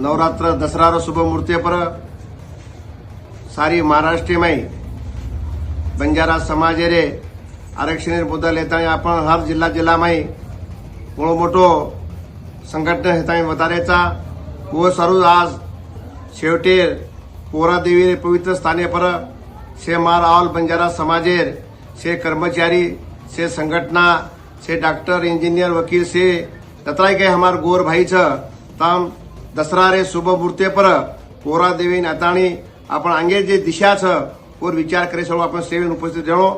नवरात्र दसरा रो शुभ मूर्ते पर सारी महाराष्ट्र में बंजारा समाज रे आरक्षण मुद्दा लेता आपण हर जिल्हा जिल्हा में मोठो मोठो संघटना हेता वतारेचा व सर्व आज शेवटे पोरादेवी रे पवित्र स्थाने पर से मार आवल बंजारा समाजेर से कर्मचारी से संगठना से डॉक्टर इंजीनियर वकील से तत्राय के हमार गोर भाई छ। तम દસરારે શુભ મુહૂર્તે પર કોરા દેવી નાતાણી આપણ અંગે જે દિશા છે ઓર વિચાર કરી સર્વ આપણે સેવીને ઉપસ્થિત જણો